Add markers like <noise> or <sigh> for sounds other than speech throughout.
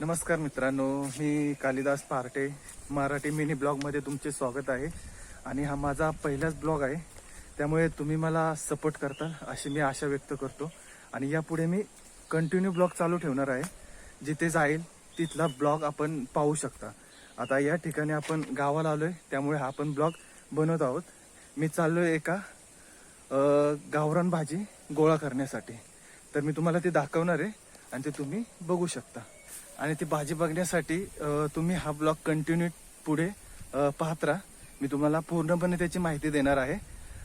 नमस्कार मित्रांनो मी कालिदास पार्टे मराठी मिनी ब्लॉगमध्ये तुमचे स्वागत आहे. आणि हा माझा पहिलाच ब्लॉग आहे. त्यामुळे तुम्ही मला सपोर्ट करता अशी मी आशा व्यक्त करतो. आणि यापुढे मी कंटिन्यू ब्लॉग चालू ठेवणार आहे. जिथे जाईल तिथला ब्लॉग आपण पाहू शकता. आता या ठिकाणी आपण गावाला आलोय. त्यामुळे हा आपण ब्लॉग बनवत आहोत. मी चाललोय एका गावरान भाजी गोळा करण्यासाठी. तर मी तुम्हाला ते दाखवणार आहे आणि ते तुम्ही बघू शकता. आणि ती भाजी बघण्यासाठी तुम्ही हा ब्लॉग कंटिन्यू पुढे पाहत राहा. मी तुम्हाला पूर्णपणे त्याची माहिती देणार आहे.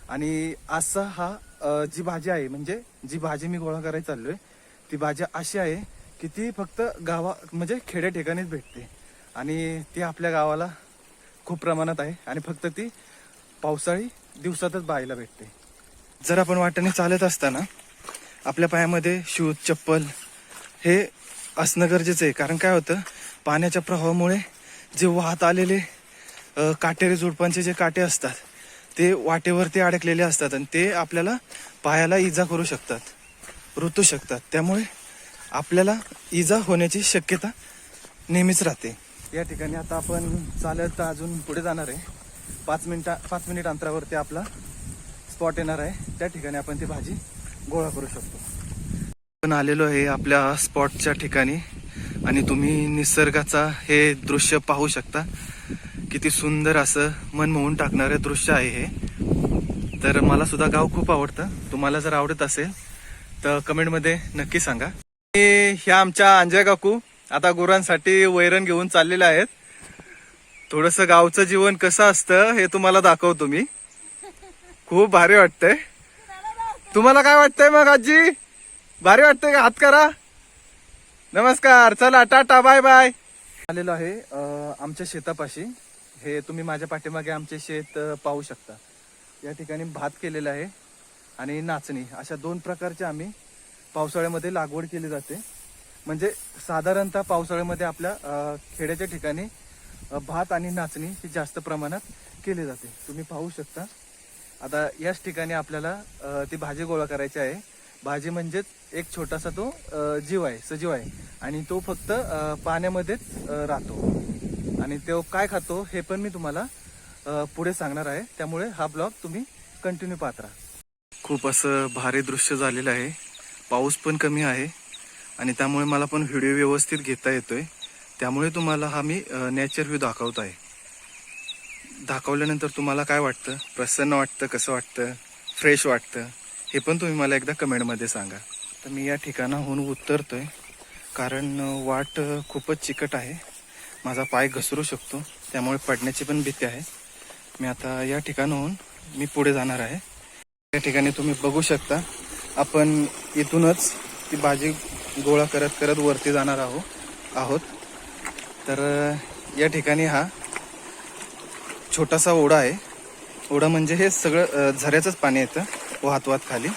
आणि असा हा जी भाजी आहे म्हणजे जी भाजी मी गोळा करायला चाललोय ती भाजी अशी आहे की ती फक्त गावा म्हणजे खेड्या ठिकाणीच भेटते. आणि ती आपल्या गावाला खूप प्रमाणात आहे आणि फक्त ती पावसाळी दिवसातच पाहायला भेटते. जर आपण वाटेने चालत असताना आपल्या पायामध्ये शूज चप्पल हे असणं गरजेचं आहे. कारण काय होतं पाण्याच्या प्रवाहामुळे जे वाहत आलेले काटेरी झुडपांचे जे काटे असतात ते वाटेवरती अडकलेले असतात आणि ते आपल्याला पायाला इजा करू शकतात ऋतू शकतात. त्यामुळे आपल्याला इजा होण्याची शक्यता नेहमीच राहते. या ठिकाणी आता आपण चालत अजून पुढे जाणार आहे. पाच मिनिटा पाच मिनिट अंतरावरती आपला स्पॉट येणार आहे. त्या ठिकाणी आपण ती भाजी गोळा करू शकतो. आपण आलेलो आहे आपल्या स्पॉटच्या ठिकाणी आणि तुम्ही निसर्गाचा हे दृश्य पाहू शकता. किती सुंदर असं मन मोहून टाकणारं दृश्य आहे हे. तर मला सुद्धा गाव खूप आवडतं. तुम्हाला जर आवडत असेल तर कमेंटमध्ये नक्की सांगा. ह्या आमच्या अंजय काकू आता गुरांसाठी वैरण घेऊन चाललेले आहेत. थोडस गावचं जीवन कसं असतं हे तुम्हाला दाखवतो मी. खूप भारी वाटतंय. तुम्हाला काय वाटतंय मग आजी? भारी वाटतंय का? हात करा. नमस्कार. चला टाटा बाय बाय. आलेलो आहे आमच्या शेतापाशी. हे तुम्ही माझ्या पाठीमागे आमचे शेत पाहू शकता. या ठिकाणी भात केलेला आहे आणि नाचणी. अशा दोन प्रकारच्या आम्ही पावसाळ्यामध्ये लागवड केली जाते. म्हणजे साधारणतः पावसाळ्यामध्ये आपल्या खेड्याच्या ठिकाणी भात आणि नाचणी ही जास्त प्रमाणात केली जाते. तुम्ही पाहू शकता. आता याच ठिकाणी आपल्याला ती भाजी गोळा करायची आहे. भाजी म्हणजेच एक छोटासा तो जीव आहे सजीव आहे. आणि तो फक्त पाण्यामध्येच राहतो. आणि तो काय खातो हे पण मी तुम्हाला पुढे सांगणार आहे. त्यामुळे हा ब्लॉग तुम्ही कंटिन्यू पाहत राहा. खूप असं भारी दृश्य झालेलं आहे. पाऊस पण कमी आहे. आणि त्यामुळे मला पण व्हिडिओ व्यवस्थित घेता येतोय. त्यामुळे तुम्हाला हा मी नॅचर व्ह्यू दाखवत आहे दाखवल्यानंतर तुम्हाला काय वाटतं? प्रसन्न वाटतं? कसं वाटतं? फ्रेश वाटतं? हे पण तुम्ही मला एकदा कमेंटमध्ये सांगा. तर मी या ठिकाणाहून उतरतोय. कारण वाट खूपच चिकट आहे. माझा पाय घसरू शकतो. त्यामुळे पडण्याची पण भीती आहे. मी आता या ठिकाणाहून मी पुढे जाणार आहे. या ठिकाणी तुम्ही बघू शकता आपण इथूनच ती भाजी गोळा करत करत वरती जाणार आहो आहोत. तर या ठिकाणी हा छोटासा ओढा आहे. ओढा म्हणजे हे सगळं झऱ्याचंच पाणी येतं वाहत वाहत खाली.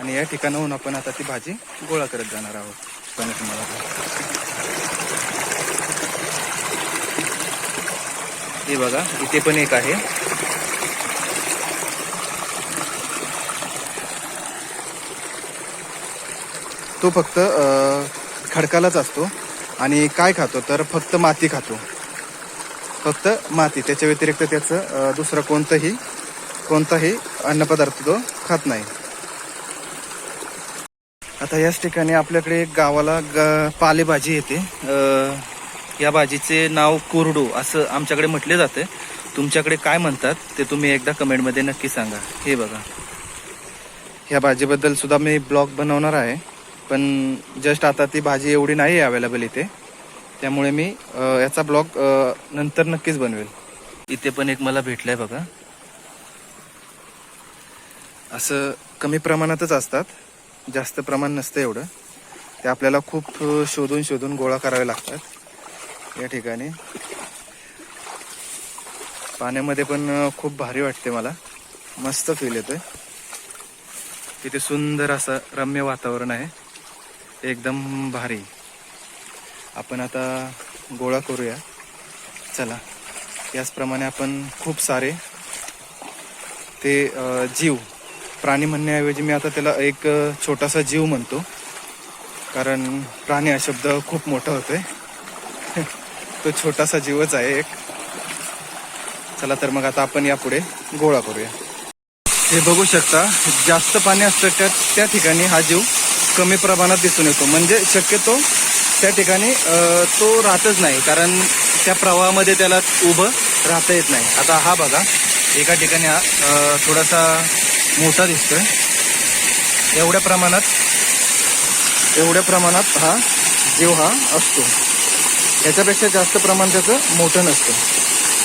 आणि या ठिकाणाहून आपण आता ती भाजी गोळा करत जाणार आहोत. पण तुम्हाला हे बघा इथे पण एक आहे. तो फक्त खडकालाच असतो. आणि काय खातो? तर फक्त माती खातो. फक्त माती. त्याच्या व्यतिरिक्त त्याचं दुसरं कोणतंही कोणताही अन्नपदार्थ तो खात नाही. आता याच ठिकाणी आपल्याकडे गावाला ग पालेभाजी येते. या भाजीचे नाव कोरडू असं आमच्याकडे म्हटले जाते. तुमच्याकडे काय म्हणतात ते तुम्ही एकदा कमेंटमध्ये नक्की सांगा. हे बघा. ह्या भाजीबद्दल सुद्धा मी ब्लॉग बनवणार आहे. पण जस्ट आता ती भाजी एवढी नाही अवेलेबल इथे. त्यामुळे मी याचा ब्लॉग नंतर नक्कीच बनवेल. इथे पण एक मला भेटलंय बघा. असं कमी प्रमाणातच असतात. जास्त प्रमाण नसतं एवढं. ते आपल्याला खूप शोधून शोधून गोळा करावे लागतात. या ठिकाणी. पाण्यामध्ये पण खूप भारी वाटते मला. मस्त फील येतोय. तिथे सुंदर असं रम्य वातावरण आहे. एकदम भारी. आपण आता गोळा करूया. चला. याचप्रमाणे आपण खूप सारे ते जीव प्राणी म्हणण्याऐवजी मी आता त्याला एक छोटासा जीव म्हणतो. कारण प्राणी हा शब्द खूप मोठा होतोय. <laughs> तो छोटासा जीवच आहे एक. चला तर मग आता आपण यापुढे गोळा करूया. हे बघू शकता जास्त पाणी असतं त्या त्या ठिकाणी हा जीव कमी प्रमाणात दिसून येतो. म्हणजे शक्यतो त्या ठिकाणी तो राहतच नाही. कारण त्या प्रवाहामध्ये त्याला उभं राहता येत नाही. आता हा बघा एका ठिकाणी हा थोडासा मोठा दिसतोय. एवढ्या प्रमाणात एवढ्या प्रमाणात हा जीव हा असतो. याच्यापेक्षा जास्त प्रमाण त्याचं मोठं नसतं.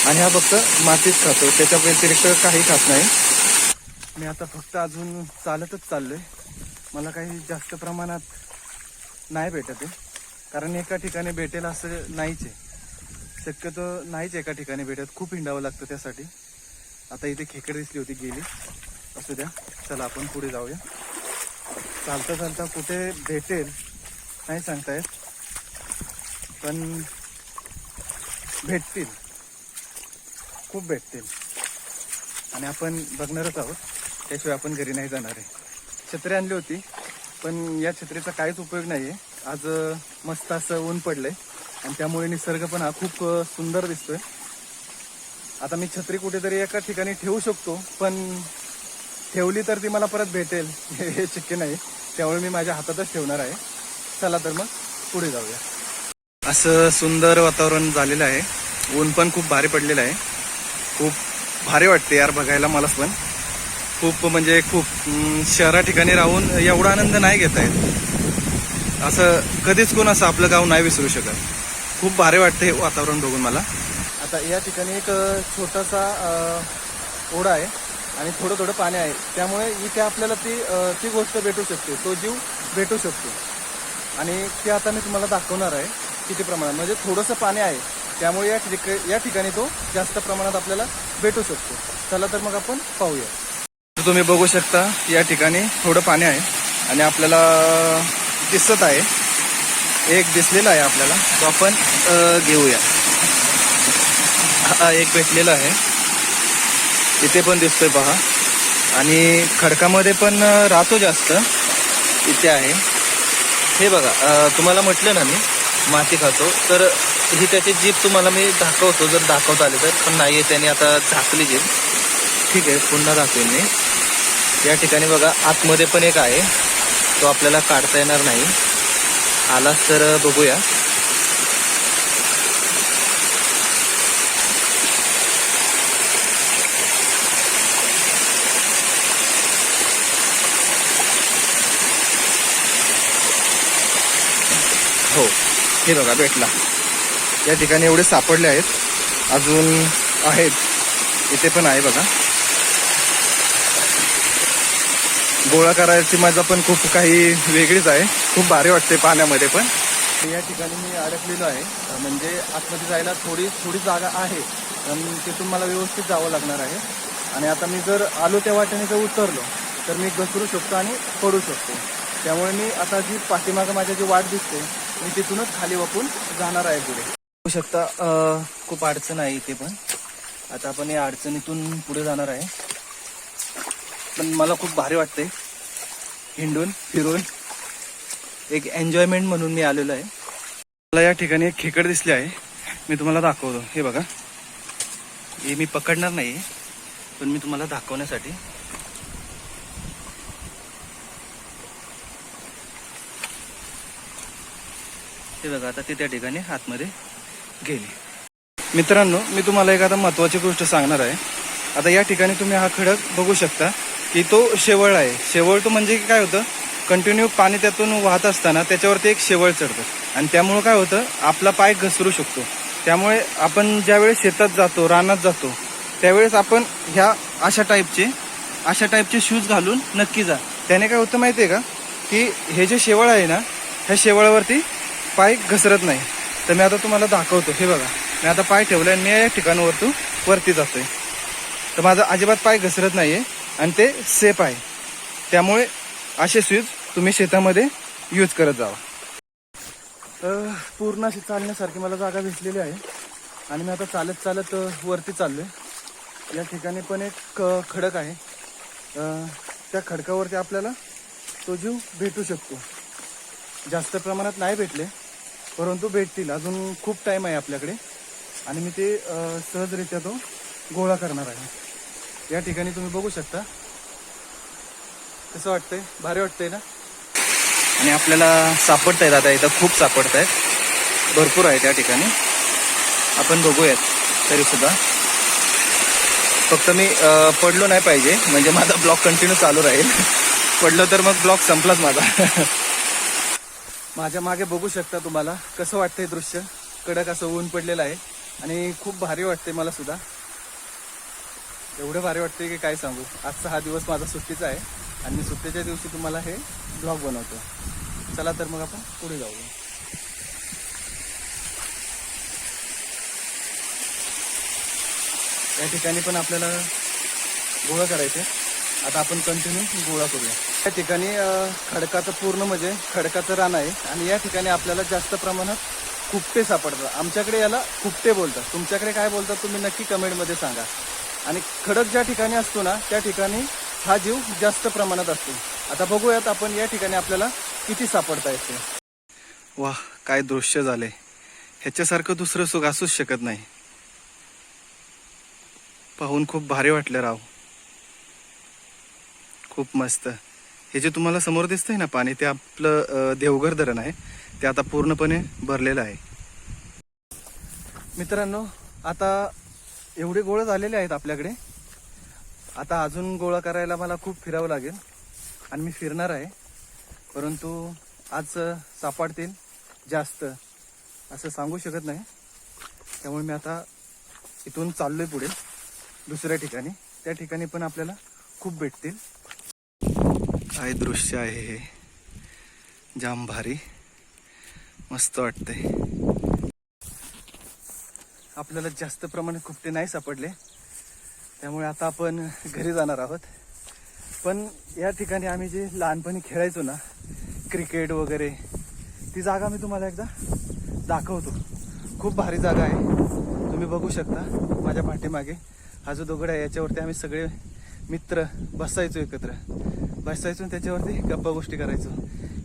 आणि हा फक्त मातीच खातो. त्याच्या व्यतिरिक्त काही खात नाही. मी आता फक्त अजून चालतच चाललोय. मला काही जास्त प्रमाणात नाही भेटत आहे. कारण एका ठिकाणी भेटेल असं नाहीच आहे. शक्यतो नाहीच एका ठिकाणी भेटत. खूप हिंडावं लागतं त्यासाठी. आता इथे खेकडे दिसली होती गेली. असू द्या. चला आपण पुढे जाऊया. चालता चालता कुठे भेटेल नाही सांगता येत पण भेटतील. खूप भेटतील. आणि आपण बघणारच आहोत. त्याशिवाय आपण घरी नाही जाणार आहे. छत्री आणली होती पण या छत्रीचा काहीच उपयोग नाही आहे आज मस्त असं ऊन पडलंय. आणि त्यामुळे निसर्ग पण हा खूप सुंदर दिसतोय. आता मी छत्री कुठेतरी एका ठिकाणी ठेवू शकतो पण ठेवली तर ती मला परत भेटेल. हे हे शक्य नाही. त्यामुळे मी माझ्या हातातच ठेवणार आहे. चला तर मग पुढे जाऊया. असं सुंदर वातावरण झालेलं आहे. ऊन पण खूप भारी पडलेलं आहे. खूप भारी वाटते यार बघायला मला पण. खूप म्हणजे खूप शहरा ठिकाणी राहून एवढा आनंद नाही घेता येत. असं कधीच कोण असं आपलं गाव नाही विसरू शकत. खूप भारी वाटतं हे वातावरण बघून मला. आता या ठिकाणी एक छोटासा ओढा आहे. आणि थोडं थोडं पाणी आहे. त्यामुळे इथे आपल्याला ती ती गोष्ट भेटू शकते. तो जीव भेटू शकतो. आणि ते आता मी तुम्हाला दाखवणार आहे किती प्रमाणात. म्हणजे थोडंसं पाणी आहे. त्यामुळे या ठिक या ठिकाणी तो जास्त प्रमाणात आपल्याला भेटू शकतो. चला तर मग आपण पाहूया. तर तुम्ही बघू शकता या ठिकाणी थोडं पाणी आहे. आणि आपल्याला दिसत आहे. एक दिसलेला आहे आपल्याला. तो आपण घेऊया. हा एक भेटलेला आहे. इथे पण दिसतोय पहा. आणि खडकामध्ये पण राहतो जास्त. इथे आहे. हे बघा तुम्हाला म्हटलं ना मी माती खातो. तर ही त्याची जीप तुम्हाला मी दाखवतो जर दाखवता आले तर. पण नाही आहे त्याने आता झाकली जीप ठीक आहे पुन्हा दाखवेन मी. या ठिकाणी बघा आतमध्ये पण एक आहे. तो आपल्याला काढता येणार नाही. आलाच तर बघूया. हो हे बघा भेटला. या ठिकाणी एवढे सापडले आहेत. अजून आहेत. इथे पण आहे बघा. गोळा करायची मजा पण खूप काही वेगळीच आहे. खूप भारी वाटते पाण्यामध्ये पण. या ठिकाणी मी अडकलेलो आहे. म्हणजे आतमध्ये जायला थोडी थोडी जागा आहे. पण तिथून मला व्यवस्थित जावं लागणार आहे. आणि आता मी जर आलो त्या वाटेने जर उतरलो तर मी घसरू शकतो आणि पडू शकतो. त्यामुळे मी आता जी पाठीमागं माझ्या जी वाट दिसते मी तिथूनच खाली वाकून जाणार आहे पुढे. बघू शकता अं, खूप अडचण आहे इथे पण. आता आपण या अडचणीतून पुढे जाणार आहे. पण मला खूप भारी वाटते हिंडून फिरून. एक एन्जॉयमेंट म्हणून मी आलेलो आहे. मला या ठिकाणी एक खेकड दिसले आहे. मी तुम्हाला दाखवतो. हे बघा. हे मी पकडणार नाही पण मी तुम्हाला दाखवण्यासाठी हे बघा आता ते त्या ठिकाणी आतमध्ये गेले. मित्रांनो मी तुम्हाला एक आता महत्वाची गोष्ट सांगणार आहे. आता या ठिकाणी तुम्ही हा खडक बघू शकता की तो शेवळ आहे. शेवळ तो म्हणजे की काय होतं? कंटिन्यू पाणी त्यातून वाहत असताना त्याच्यावरती एक शेवळ चढतं. आणि त्यामुळं काय होतं? आपला पाय घसरू शकतो. त्यामुळे आपण ज्यावेळेस शेतात जातो रानात जातो त्यावेळेस आपण ह्या अशा टाईपचे अशा टाईपचे शूज घालून नक्की जा. त्याने काय होतं माहिती आहे का? की हे जे शेवळ आहे ना ह्या शेवळावरती पाय घसरत नाही. तर मी आता तुम्हाला दाखवतो. हे बघा. मी आता पाय ठेवलाय आणि मी या ठिकाणावरतून वरती जातोय. तर माझा अजिबात पाय घसरत नाही आहे आणि ते सेफ आहे. त्यामुळे असे स्विच तुम्ही शेतामध्ये यूज करत जावा. पूर्ण अशी चालण्यासारखी मला जागा भेटलेली आहे. आणि मी आता चालत चालत वरती वरती चाललोय. या ठिकाणी पण एक खडक आहे. त्या खडकावरती आपल्याला तो जीव भेटू शकतो. जास्त प्रमाणात नाही भेटले. परंतु भेटतील. अजून खूप टाईम आहे आपल्याकडे. आणि मी ते सहजरित्या तो गोळा करणार आहे. या ठिकाणी तुम्ही बघू शकता. कसं वाटतंय? भारी वाटतंय ना? आणि आपल्याला सापडत आहेत आता इथं खूप सापडत आहेत भरपूर आहेत त्या ठिकाणी. आपण बघूयात. तरी सुद्धा. फक्त मी पडलो नाही पाहिजे. म्हणजे माझा ब्लॉक कंटिन्यू चालू राहील. पडलो तर मग ब्लॉक संपलाच माझा. <laughs> माझ्या मागे बघू शकता तुम्हाला कसं वाटतंय दृश्य. कडक असं ऊन पडलेलं आहे. आणि खूप भारी वाटते मला सुद्धा. एवढं भारी वाटते की काय सांगू. आजचा हा दिवस माझा सुट्टीचा आहे. आणि मी सुट्टीच्या दिवशी तुम्हाला हे ब्लॉग बनवतो. चला तर मग आपण पुढे जाऊया. या ठिकाणी पण आपल्याला गोळा करायचे आता आपण कंटिन्यू गोळा करूया. या ठिकाणी खडकाचं पूर्ण म्हणजे खडकाचं रान आहे आणि या ठिकाणी आपल्याला जास्त प्रमाणात खुपटे सापडतात. आमच्याकडे याला खुपटे बोलतात. तुमच्याकडे काय बोलतात तुम्ही नक्की कमेंटमध्ये सांगा. आणि खडक ज्या ठिकाणी असतो ना त्या ठिकाणी हा जीव जास्त प्रमाणात असतो. आता बघूयात आपण या ठिकाणी आपल्याला किती सापडता येते वा काय दृश्य झाले. ह्याच्यासारखं दुसरं सुख असूच शकत नाही. पाहून खूप भारी वाटलं राव. खूप मस्त. हे जे तुम्हाला समोर दिसतंय ना पाणी ते आपलं देवघर धरण आहे. ते आता पूर्णपणे भरलेलं आहे. मित्रांनो आता एवढे गोळे झालेले आहेत आपल्याकडे. आता अजून गोळा करायला मला खूप फिरावं लागेल. आणि मी फिरणार आहे. परंतु आज सापडतील जास्त असं सांगू शकत नाही. त्यामुळे मी आता इथून चाललोय पुढे. दुसऱ्या ठिकाणी. त्या ठिकाणी पण आपल्याला खूप भेटतील. काय दृश्य आहे हे. जाम भारी. मस्त वाटतंय. आपल्याला जास्त प्रमाणात खुपटे नाही सापडले. त्यामुळे आता आपण घरी जाणार आहोत. पण या ठिकाणी आम्ही जे लहानपणी खेळायचो ना क्रिकेट वगैरे ती जागा मी तुम्हाला एकदा दाखवतो. खूप भारी जागा आहे. तुम्ही बघू शकता माझ्या पाठीमागे. हा जो दगड आहे याच्यावरती आम्ही सगळे मित्र बसायचो एकत्र. बसायचो आणि त्याच्यावरती गप्पा गोष्टी करायचो.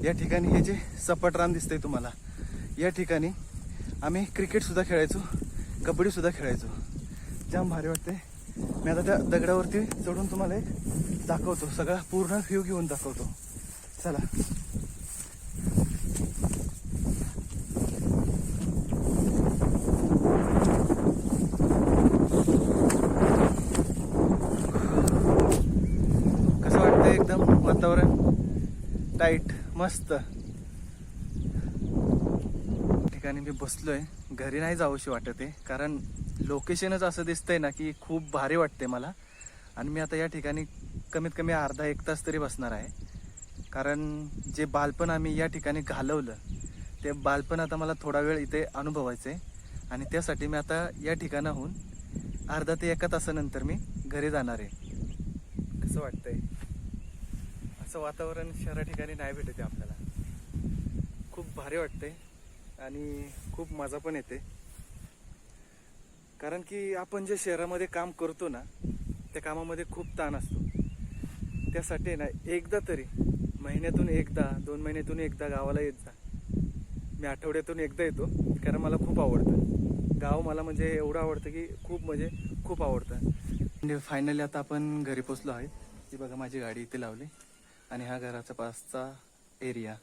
या ठिकाणी हे जे सपाट रान दिसतंय तुम्हाला या ठिकाणी आम्ही क्रिकेटसुद्धा खेळायचो कबड्डीसुद्धा खेळायचो. जाम भारी वाटते मी आता त्या दगडावरती चढून तुम्हाला एक दाखवतो. सगळा पूर्ण व्ह्यू घेऊन दाखवतो. चला कसं वाटतंय एकदम वातावरण टाईट मस्त. ठिकाणी मी बसलोय. घरी नाही जाऊशी वाटत आहे कारण लोकेशनच असं दिसतंय ना की खूप भारी वाटते मला. आणि मी आता या ठिकाणी कमीत कमी अर्धा एक तास तरी बसणार आहे. कारण जे बालपण आम्ही या ठिकाणी घालवलं ते बालपण आता मला थोडा वेळ इथे अनुभवायचं आहे आणि त्यासाठी मी आता या ठिकाणाहून अर्धा ते एका तासानंतर मी घरी जाणार आहे. कसं वाटतंय. असं वातावरण शहरा ठिकाणी नाही भेटते आपल्याला. खूप भारी वाटते आणि खूप मजा पण येते. कारण की आपण जे शहरामध्ये काम करतो ना त्या कामामध्ये खूप ताण असतो. त्यासाठी ना एकदा तरी महिन्यातून एकदा दोन महिन्यातून एकदा गावाला येत जा. मी आठवड्यातून एकदा येतो कारण मला खूप आवडतं. गाव मला म्हणजे एवढं आवडतं की खूप म्हणजे खूप आवडतं. म्हणजे फायनली आता आपण घरी पोचलो आहे. ती बघा माझी गाडी इथे लावली. आणि हा घराचा पासचा एरिया